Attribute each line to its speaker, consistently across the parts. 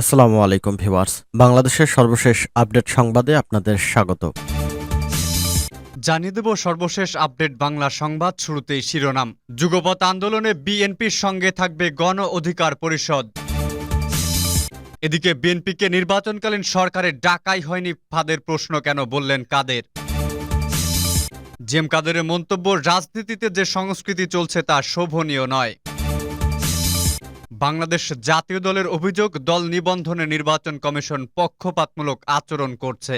Speaker 1: আসসালামু আলাইকুম ভিউয়ার্স। বাংলাদেশের সর্বশেষ আপডেট সংবাদে আপনাদের স্বাগত।
Speaker 2: জানিয়ে দেব সর্বশেষ আপডেট বাংলা সংবাদ শুরুতেই শিরোনাম। যুগপৎ আন্দোলনে বিএনপির সঙ্গে থাকবে গণ অধিকার পরিষদ। এদিকে বিএনপিকে নির্বাচনকালীন সরকারের ডাকাই হয়নি ফাদের প্রশ্ন কেন বললেন কাদের? জেম কাদেরের মন্তব্য, রাজনীতিতে যে সংস্কৃতি চলছে তা শোভনীয় নয়। বাংলাদেশ জাতীয় দলের অভিযোগ, দল নিবন্ধনে নির্বাচন কমিশন পক্ষপাতমূলক আচরণ করছে।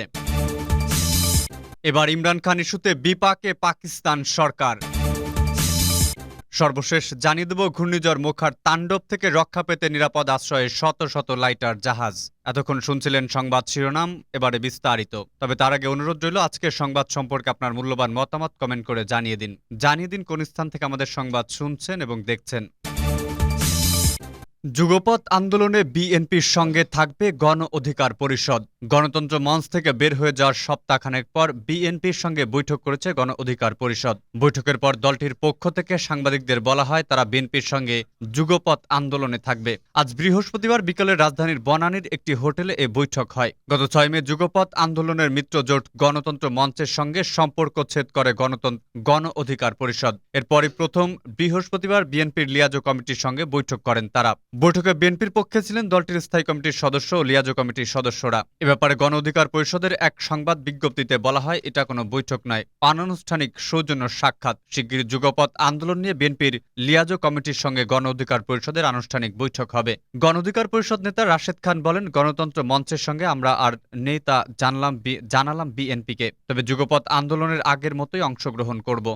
Speaker 2: এবার ইমরান খান ইস্যুতে বিপাকে পাকিস্তান সরকার। সর্বশেষ জানিয়ে দেব, ঘূর্ণিঝড় মোখার তাণ্ডব থেকে রক্ষা পেতে নিরাপদ আশ্রয়ে শত শত লাইটার জাহাজ। এতক্ষণ শুনছিলেন সংবাদ শিরোনাম, এবারে বিস্তারিত। তবে তার আগে অনুরোধ রইল, আজকের সংবাদ সম্পর্কে আপনার মূল্যবান মতামত কমেন্ট করে জানিয়ে দিন। জানিয়ে দিন কোন স্থান থেকে আমাদের সংবাদ শুনছেন এবং দেখছেন। যুগপৎ আন্দোলনে বিএনপির সঙ্গে থাকবে গণ অধিকার পরিষদ। গণতন্ত্র মঞ্চ থেকে বের হয়ে যাওয়ার সপ্তাহখানেক পর বিএনপির সঙ্গে বৈঠক করেছে গণ অধিকার পরিষদ। বৈঠকের পর দলটির পক্ষ থেকে সাংবাদিকদের বলা হয়, তারা বিএনপির সঙ্গে যুগপৎ আন্দোলনে থাকবে। আজ বৃহস্পতিবার বিকেলে রাজধানীর বনানীর একটি হোটেলে এ বৈঠক হয়। গত ছয় মে যুগপৎ আন্দোলনের মিত্রজোট গণতন্ত্র মঞ্চের সঙ্গে সম্পর্ক ছেদ করে গণতন্ত্র, গণ অধিকার পরিষদ। এরপরই প্রথম বৃহস্পতিবার বিএনপির লিয়াজো কমিটির সঙ্গে বৈঠক করেন তারা। বৈঠকে বিএনপির পক্ষে ছিলেন দলটির স্থায়ী কমিটির সদস্য ও লিয়াজো কমিটির সদস্যরা। এ ব্যাপারে গণ অধিকার পরিষদের এক সংবাদ বিজ্ঞপ্তিতে বলা হয়, এটা কোনো বৈঠক নয় অনানুষ্ঠানিক সৌজন্য সাক্ষাৎ। শিগগির যুগপৎ আন্দোলন নিয়ে বিএনপির লিয়াজো কমিটির সঙ্গে গণ অধিকার পরিষদের আনুষ্ঠানিক বৈঠক হবে। গণ অধিকার পরিষদ নেতা রাশেদ খান বলেন, গণতন্ত্র মঞ্চের সঙ্গে আমরা আর নেই তা জানলাম জানালাম বিএনপিকে। তবে যুগপৎ আন্দোলনের আগের মতোই অংশগ্রহণ করব।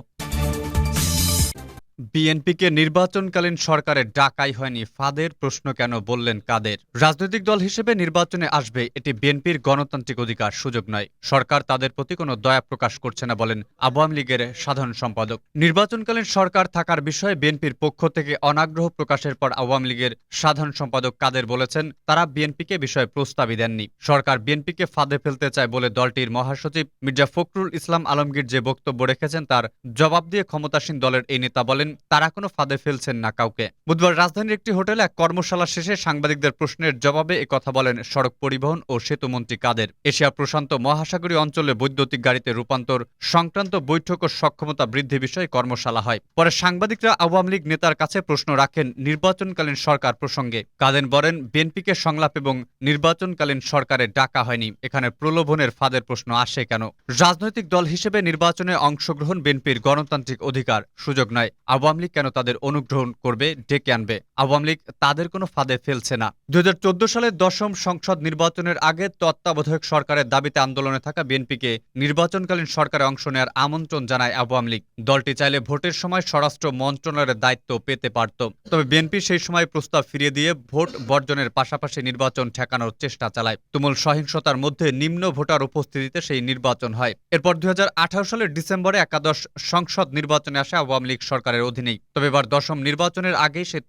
Speaker 2: বিএনপিকে নির্বাচনকালীন সরকারের ডাকাই হয়নি ফাদের প্রশ্ন কেন বললেন কাদের? রাজনৈতিক দল হিসেবে নির্বাচনে আসবে এটি বিএনপির গণতান্ত্রিক অধিকার সুযোগ নয়। সরকার তাদের প্রতি কোনো দয়া প্রকাশ করছে না বলেন আওয়ামী লীগের সাধারণ সম্পাদক। নির্বাচনকালীন সরকার থাকার বিষয়ে বিএনপির পক্ষ থেকে অনাগ্রহ প্রকাশের পর আওয়ামী লীগের সাধারণ সম্পাদক কাদের বলেছেন, তারা বিএনপিকে বিষয়ে প্রস্তাবই দেননি। সরকার বিএনপিকে ফাঁদে ফেলতে চায় বলে দলটির মহাসচিব মির্জা ফখরুল ইসলাম আলমগীর যে বক্তব্য রেখেছেন তার জবাব দিয়ে ক্ষমতাসীন দলের এই নেতা বলেন তারা কোনো ফাঁদে ফেলছেন না কাউকে। বুধবার রাজধানীর একটি হোটেলে এক কর্মশালা শেষে সাংবাদিকদের প্রশ্নের জবাবে কথা বলেন সড়ক পরিবহন ও সেতুমন্ত্রী কাদের। এশিয়া প্রশান্ত মহাসাগরীয় অঞ্চলে বৈদ্যুতিক গাড়িতে রূপান্তর সংক্রান্ত বৈঠক ও সক্ষমতা বৃদ্ধি বিষয়ে কর্মশালা হয়। পরে সাংবাদিকরা আওয়ামী লীগ নেতার কাছে প্রশ্ন রাখেন নির্বাচনকালীন সরকার প্রসঙ্গে। কাদের বলেন, বিএনপিকে সংলাপ এবং নির্বাচনকালীন সরকারে ডাকা হয়নি। এখানে প্রলোভনের ফাঁদের প্রশ্ন আসে কেন? রাজনৈতিক দল হিসেবে নির্বাচনে অংশগ্রহণ বিএনপির গণতান্ত্রিক অধিকার, সুযোগ নয়। আওয়ামী লীগ কেন তাদের অনুগ্রহণ করবে, ডেকে আনবে? আওয়ামী লীগ তাদের কোনো ফাঁদে ফেলছে না। দু সালের দশম সংসদ নির্বাচনের আগে তত্ত্বাবধায়ক সরকারের দাবিতে আন্দোলনে থাকা বিএনপিকে নির্বাচনকালীন সরকারে অংশ নেওয়ার আমন্ত্রণ জানায় আওয়ামী লীগ। দলটি চাইলে ভোটের সময় স্বরাষ্ট্র মন্ত্রণালয়ের দায়িত্ব পেতে পারত। তবে বিএনপি সেই সময় প্রস্তাব ফিরিয়ে দিয়ে ভোট বর্জনের পাশাপাশি নির্বাচন ঠেকানোর চেষ্টা চালায়। তুমুল সহিংসতার মধ্যে নিম্ন ভোটার উপস্থিতিতে সেই নির্বাচন হয়। এরপর দু হাজার আঠারো সালের ডিসেম্বরে একাদশ সংসদ নির্বাচনে আসে আওয়ামী লীগ সরকারের অধীনেই। তবে এবার দশম নির্বাচনের আগেই সে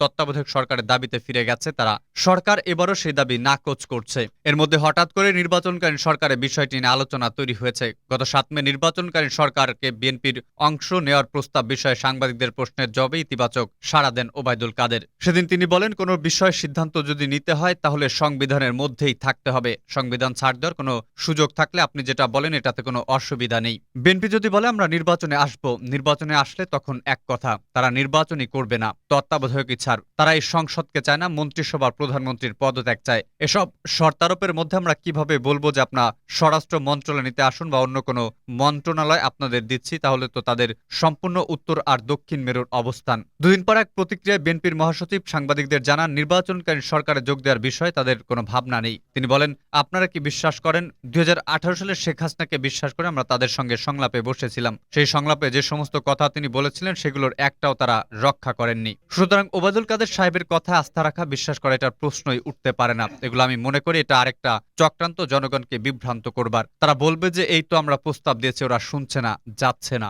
Speaker 2: তত্ত্বাবধায়ক সরকারের দাবিতে ফিরে গেছে তারা। সরকার এবারও সেই দাবি নাকচ করছে। এর মধ্যে হঠাৎ করে নির্বাচনকালীন সরকারের বিষয়টি নিয়ে আলোচনা তৈরি হয়েছে। গত সাত মে নির্বাচনকালীন সরকারকে বিএনপির অংশ নেওয়ার প্রস্তাব বিষয়ে সাংবাদিকদের প্রশ্নের জবাবে ইতিবাচক সাড়া দেন ওবায়দুল কাদের। সেদিন তিনি বলেন, কোনো বিষয়ে সিদ্ধান্ত যদি নিতে হয়, তাহলে সংবিধানের মধ্যেই থাকতে হবে। সংবিধান ছাড় দেওয়ার কোনো সুযোগ থাকলে আপনি যেটা বলেন, এটাতে কোনো অসুবিধা নেই। বিএনপি যদি বলে, আমরা নির্বাচনে আসব। নির্বাচনে আসলে তখন এক কথা, তারা নির্বাচনই করবে না। তত্ত্বাবধায়ক ছাড় তারা এই সংসদকে চায় না, মন্ত্রিসভার প্রধানমন্ত্রীর পদত্যাগ চায়। এসব শর্তারোপের মধ্যে আমরা কীভাবে বলব যে আপনার স্বরাষ্ট্র মন্ত্রণালয় নিতে আসুন বা অন্য কোনো মন্ত্রণালয় আপনাদের দিচ্ছি, তাহলে তো তাদের সম্পূর্ণ উত্তর আর দক্ষিণ মেরুর অবস্থান। দুদিন পর এক প্রতিক্রিয়ায় বিএনপির মহাসচিব সাংবাদিকদের জানান, নির্বাচনকালীন সরকারে যোগ দেওয়ার বিষয়ে তাদের কোনো ভাবনা নেই। তিনি বলেন, আপনারা কি বিশ্বাস করেন? দুই হাজার আঠারো সালে শেখ হাসিনাকে বিশ্বাস করে আমরা তাদের সঙ্গে সংলাপে বসেছিলাম। সেই সংলাপে যে সমস্ত কথা তিনি বলেছিলেন সেগুলোর একটাও তারা রক্ষা করেননি। সুতরাং ওবায়দুল কাদের সাহেবের কথা আস্থা রাখা, বিশ্বাস করা, এটার প্রশ্নই উঠতে পারে না। এগুলো আমি মনে করি এটা আরেকটা চক্রান্ত, জনগণকে বিভ্রান্ত করবার। তারা বলবে যে, এই তো আমরা প্রস্তাব দিয়েছি, ওরা শুনছে না, যাচ্ছে না।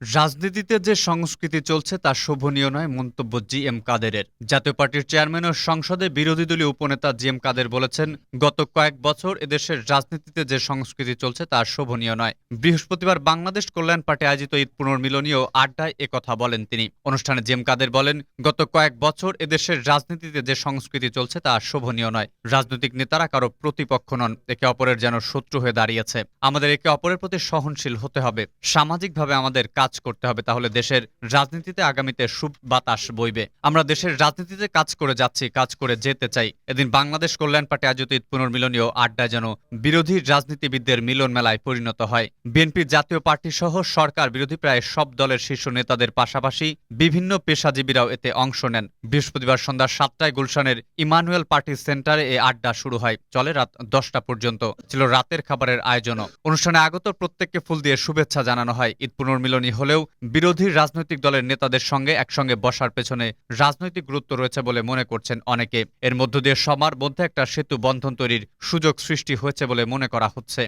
Speaker 2: রাজনীতিতে যে সংস্কৃতি চলছে তা শোভনীয় নয়, মন্তব্য জি এম কাদেরের। জাতীয় পার্টির চেয়ারম্যান ও সংসদে বিরোধী দলীয় উপনেতা জি এম কাদের বলেছেন, গত কয়েক বছর এদেশের রাজনীতিতে যে সংস্কৃতি চলছে তা শোভনীয় নয়। বৃহস্পতিবার বাংলাদেশ কল্যাণ পার্টি আয়োজিত ঈদ পুনর্মিলনীয় আড্ডায় একথা বলেন তিনি। অনুষ্ঠানে জি এম কাদের বলেন, গত কয়েক বছর এদেশের রাজনীতিতে যে সংস্কৃতি চলছে তা শোভনীয় নয়। রাজনৈতিক নেতারা কারও প্রতিপক্ষ নন, একে অপরের যেন শত্রু হয়ে দাঁড়িয়েছে। আমাদের একে অপরের প্রতি সহনশীল হতে হবে। সামাজিকভাবে আমাদের কাজ করতে হবে, তাহলে দেশের রাজনীতিতে আগামীতে সুব বাতাস বইবে। আমরা দেশের রাজনীতিতে কাজ করে যাচ্ছি, কাজ করে যেতে চাই। এদিন বাংলাদেশ কল্যাণ পার্টি আয়োজিত ঈদ পুনর্মিলনীয় আড্ডায় যেন বিরোধী রাজনীতিবিদদের মিলন মেলায় পরিণত হয়। বিএনপি জাতীয় পার্টি সহ সরকার বিরোধী প্রায় সব দলের শীর্ষ নেতাদের পাশাপাশি বিভিন্ন পেশাজীবীরাও এতে অংশ নেন। বৃহস্পতিবার সন্ধ্যা সাতটায় গুলশানের ইমানুয়েল পার্টি সেন্টারে এই আড্ডা শুরু হয়। চলে রাত দশটা পর্যন্ত। ছিল রাতের খাবারের আয়োজনও। অনুষ্ঠানে আগত প্রত্যেককে ফুল দিয়ে শুভেচ্ছা জানানো হয়। ঈদ পুনর্মিলনী হলেও বিরোধী রাজনৈতিক দলের নেতাদের সঙ্গে একসঙ্গে বসার পেছনে রাজনৈতিক গুরুত্ব রয়েছে বলে মনে করছেন অনেকে। এর মধ্য দিয়ে সমার মধ্যে একটা সেতু বন্ধন তৈরির সুযোগ সৃষ্টি হয়েছে বলে মনে করা হচ্ছে।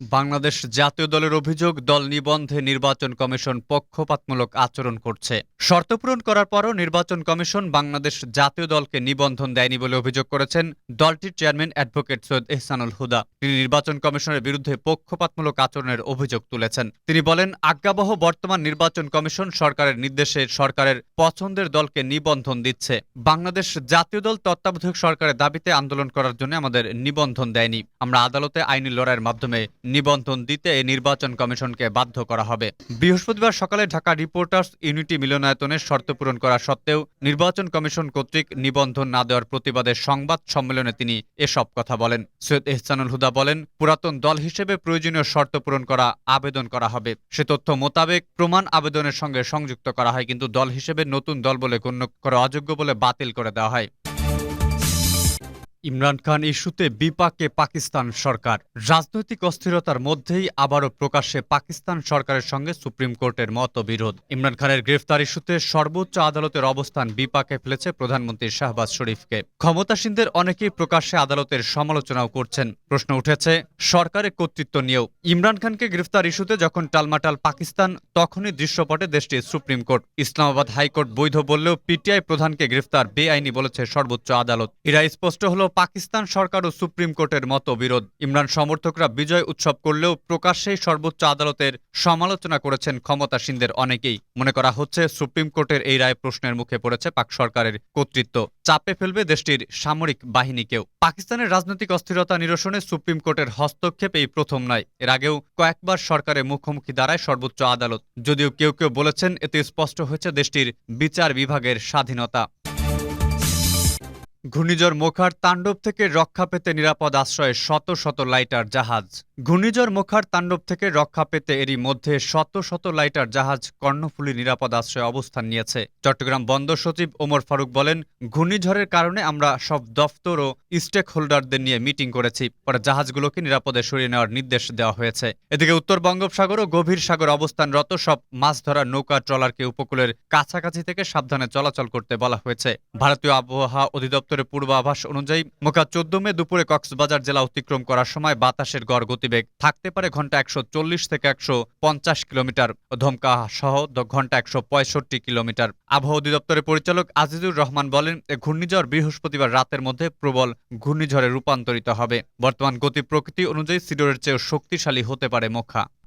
Speaker 2: বাংলাদেশ জাতীয় দলের অভিযোগ, দল নিবন্ধে নির্বাচন কমিশন পক্ষপাতমূলক আচরণ করছে। শর্ত পূরণ করার পরও নির্বাচন কমিশন বাংলাদেশ জাতীয় দলকে নিবন্ধন দেয়নি বলে অভিযোগ করেছেন দলটির চেয়ারম্যান অ্যাডভোকেট সৈয়দ এহসানুল হুদা। তিনি নির্বাচন কমিশনের বিরুদ্ধে পক্ষপাতমূলক আচরণের অভিযোগ তুলেছেন। তিনি বলেন, আজ্ঞাবহ বর্তমান নির্বাচন কমিশন সরকারের নির্দেশে সরকারের পছন্দের দলকে নিবন্ধন দিচ্ছে। বাংলাদেশ জাতীয় দল তত্ত্বাবধায়ক সরকারের দাবিতে আন্দোলন করার জন্য আমাদের নিবন্ধন দেয়নি। আমরা আদালতে আইনি লড়াইয়ের মাধ্যমে নিবন্ধন দিতে নির্বাচন কমিশনকে বাধ্য করা হবে। বৃহস্পতিবার সকালে ঢাকা রিপোর্টার্স ইউনিটি মিলনায়তনের শর্ত পূরণ করা সত্ত্বেও নির্বাচন কমিশন কর্তৃক নিবন্ধন না দেওয়ার প্রতিবাদে সংবাদ সম্মেলনে তিনি এসব কথা বলেন। সৈয়দ এহসানুল হুদা বলেন, পুরাতন দল হিসেবে প্রয়োজনীয় শর্ত পূরণ করা আবেদন করা হবে। সে তথ্য মোতাবেক প্রমাণ আবেদনের সঙ্গে সংযুক্ত করা হয়, কিন্তু দল হিসেবে নতুন দল বলে গণ্য করা অযোগ্য বলে বাতিল করে দেওয়া হয়। ইমরান খান ইস্যুতে বিপাকে পাকিস্তান সরকার। রাজনৈতিক অস্থিরতার মধ্যেই আবারও প্রকাশ্যে পাকিস্তান সরকারের সঙ্গে সুপ্রিম কোর্টের মতবিরোধ। ইমরান খানের গ্রেফতার ইস্যুতে সর্বোচ্চ আদালতের অবস্থান বিপাকে ফেলেছে প্রধানমন্ত্রী শাহবাজ শরীফকে। ক্ষমতাসীনদের অনেকেই প্রকাশ্যে আদালতের সমালোচনাও করছেন। প্রশ্ন উঠেছে সরকারের কর্তৃত্ব নিয়েও। ইমরান খানকে গ্রেফতার ইস্যুতে যখন টালমাটাল পাকিস্তান, তখনই দৃশ্যপটে দেশটির সুপ্রিম কোর্ট। ইসলামাবাদ হাইকোর্ট বৈধ বললেও পিটিআই প্রধানকে গ্রেফতার বেআইনি বলেছে সর্বোচ্চ আদালত। এরা স্পষ্ট হল পাকিস্তান সরকার ও সুপ্রিম কোর্টের মতো বিরোধ। ইমরান সমর্থকরা বিজয় উৎসব করলেও প্রকাশ্যেই সর্বোচ্চ আদালতের সমালোচনা করেছেন ক্ষমতাসীনদের অনেকেই। মনে করা হচ্ছে, সুপ্রিম কোর্টের এই রায় প্রশ্নের মুখে পড়েছে পাক সরকারের কর্তৃত্ব। চাপে ফেলবে দেশটির সামরিক বাহিনীকেও। পাকিস্তানের রাজনৈতিক অস্থিরতা নিরসনে সুপ্রিম কোর্টের হস্তক্ষেপ এই প্রথম নয়। এর আগেও কয়েকবার সরকারের মুখোমুখি দাঁড়ায় সর্বোচ্চ আদালত। যদিও কেউ কেউ বলেছেন, এতে স্পষ্ট হয়েছে দেশটির বিচার বিভাগের স্বাধীনতা। ঘূর্ণিঝড় মোখার তাণ্ডব থেকে রক্ষা পেতে নিরাপদ আশ্রয়ে শত শত লাইটার জাহাজ। ঘূর্ণিঝড় মোখার তাণ্ডব থেকে রক্ষা পেতে এরই মধ্যে শত শত লাইটার জাহাজ কর্ণফুলী নিরাপদ আশ্রয়ে অবস্থান নিয়েছে। চট্টগ্রাম বন্দর সচিব ওমর ফারুক বলেন, ঘূর্ণিঝড়ের কারণে আমরা সব দফতর ও স্টেক হোল্ডারদের নিয়ে মিটিং করেছি। পরে জাহাজগুলোকে নিরাপদে সরিয়ে নেওয়ার নির্দেশ দেওয়া হয়েছে। এদিকে উত্তর বঙ্গোপসাগর ও গভীর সাগর অবস্থানরত সব মাছ ধরা নৌকা ট্রলারকে উপকূলের কাছাকাছি থেকে সাবধানে চলাচল করতে বলা হয়েছে। ভারতীয় আবহাওয়া অধিদপ্তরের পূর্বাভাস অনুযায়ী মোকা চোদ্দ মে দুপুরে কক্সবাজার জেলা অতিক্রম করার সময় বাতাসের গড় গতিবেগ থাকতে পারে ঘণ্টা একশো চল্লিশ থেকে একশো পঞ্চাশ কিলোমিটার। ধমকা সহ ঘণ্টা একশো পঁয়ষট্টি কিলোমিটার। আবহাওয়া অধিদপ্তরের পরিচালক আজিজুর রহমান বলেন ঘূর্ণিঝড় বৃহস্পতিবার রাতের মধ্যে প্রবল ঘূর্ণিঝড়ে রূপান্তরিত হবে। বর্তমান গতি প্রকৃতি অনুযায়ী সিডোরের চেয়েও শক্তিশালী হতে পারে মোখা।